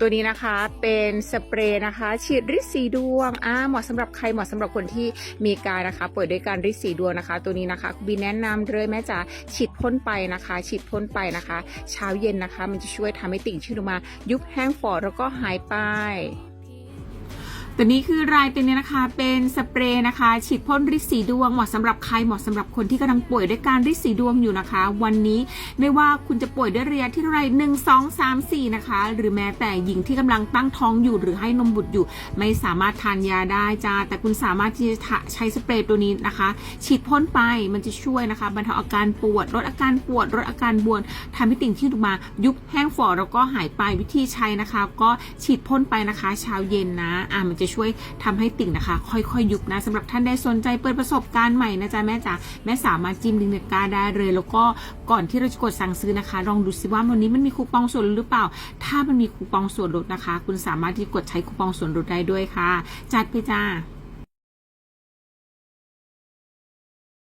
ตัวนี้นะคะเป็นสเปรย์นะคะ ฉีดริดสีดวงอ่าเหมาะสำหรับใครเหมาะสำหรับคนที่มีการนะคะป่วยด้วยการริดสีดวงนะคะ ตัวนี้นะคะบีแนะนำเลยแม่จ๋าฉีดพ่นไปนะคะ ฉีดพ่นไปนะคะ เช้าเย็นนะคะ มันจะช่วยทำให้ติ่งชื่นออกมา ยุบแห้งฝ่อแล้วก็หายไป ตัวนี้คือรายตัวนี้นะคะ เป็นสเปรย์นะคะ ฉีดพ่นริดสีดวงเหมาะสำหรับใครเหมาะสำหรับคนที่กำลังป่วยด้วยการริดสีดวงอยู่นะคะ วันนี้ไม่ว่าคุณจะป่วยด้วยระยะที่เท่าไรหนึ่งสองสามสี่นะคะ หรือแม้แต่หญิงที่กำลังตั้งท้องอยู่หรือให้นมบุตรอยู่ ไม่สามารถทานยาได้จ้าแต่คุณสามารถที่จะใช้สเปรย์ตัวนี้นะคะ ฉีดพ่นไปมันจะช่วยนะคะบรรเทาอาการปวดลดอาการปวดลดอาการบวมทำให้ติ่งที่ออกมายุบแห้งฝ่อแล้วก็หายไปวิธีใช้นะคะ ก็ฉีดพ่นไปนะคะเช้าเย็นนะอ่ามันจะช่วยทำให้ติ่งนะคะ ค่อยๆยุบนะสำหรับท่านใดสนใจเปิดประสบการณ์ใหม่นะจ๊ะแม่จ๋าแม่สามารถจิ้มดึงก์ในกาได้เลย แล้วก็ก่อนที่เราจะกดสั่งซื้อนะคะ ลองดูซิว่าวันนี้มันมีคูปองส่วนลดหรือเปล่า ถ้ามันมีคูปองส่วนลดนะคะ คุณสามารถที่กดใช้คูปองส่วนลดได้ด้วยค่ะ จัดไปจ้า